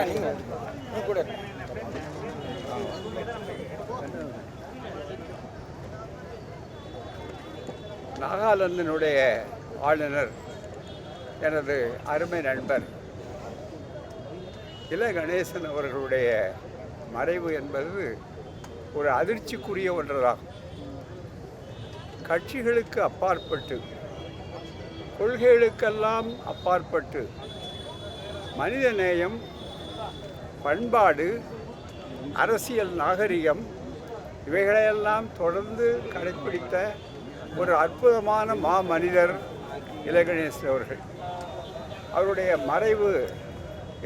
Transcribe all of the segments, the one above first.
இருக்கா நீங்கள் நீ கூட நாகாலாந்தினுடைய ஆளுநர் எனது அருமை நண்பர் இல கணேசன் அவர்களுடைய மறைவு என்பது ஒரு அதிர்ச்சிக்குரிய ஒன்றதாகும் கட்சிகளுக்கு அப்பாற்பட்டு கொள்கைகளுக்கெல்லாம் அப்பாற்பட்டு மனித நேயம் பண்பாடு அரசியல் நாகரிகம் இவைகளையெல்லாம் தொடர்ந்து கடைப்பிடித்த ஒரு அற்புதமான மா மனிதர் இலகணேசன் அவர்கள். அவருடைய மறைவு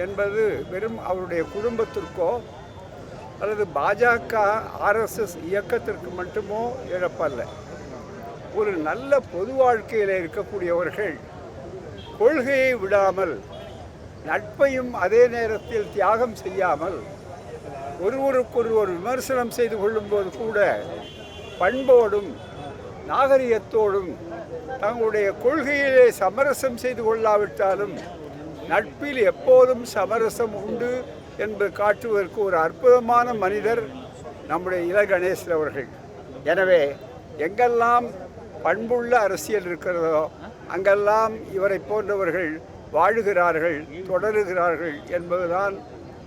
என்பது வெறும் அவருடைய குடும்பத்திற்கோ அல்லது பாஜக ஆர்எஸ்எஸ் இயக்கத்திற்கு மட்டுமோ இழப்பல்ல. ஒரு நல்ல பொது வாழ்க்கையில் இருக்கக்கூடியவர்கள் கொள்கையை விடாமல் நட்பையும் அதே நேரத்தில் தியாகம் செய்யாமல் ஒருவருக்கொருவர் விமர்சனம் செய்து கொள்ளும்போது கூட பண்போடும் நாகரிகத்தோடும் தங்களுடைய கொள்கையிலே சமரசம் செய்து கொள்ளாவிட்டாலும் நட்பில் எப்போதும் சமரசம் உண்டு என்று காட்டுவதற்கு ஒரு அற்புதமான மனிதர் நம்முடைய இல கணேசன் அவர்கள். எனவே எங்கெல்லாம் பண்புள்ள அரசியல் இருக்கிறதோ அங்கெல்லாம் இவரை போன்றவர்கள் வாழுகிறார்கள் தொடருகிறார்கள் என்பதுதான்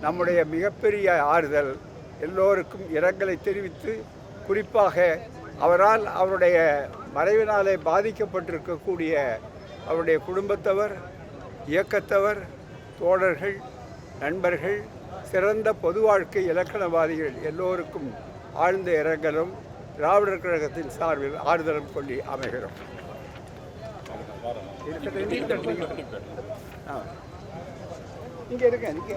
நம்முடைய மிகப்பெரிய ஆறுதல். எல்லோருக்கும் இரங்கலை தெரிவித்து குறிப்பாக அவரால் அவருடைய மறைவினாலே பாதிக்கப்பட்டிருக்கக்கூடிய அவருடைய குடும்பத்தவர் இயக்கத்தவர் தோழர்கள் நண்பர்கள் சிறந்த பொது வாழ்க்கை இலக்கணவாதிகள் எல்லோருக்கும் ஆழ்ந்த இரங்கலும் திராவிடர் கழகத்தின் சார்பில் ஆறுதலும் கொள்ளி அமைகிறோம். இங்க இருங்க இங்க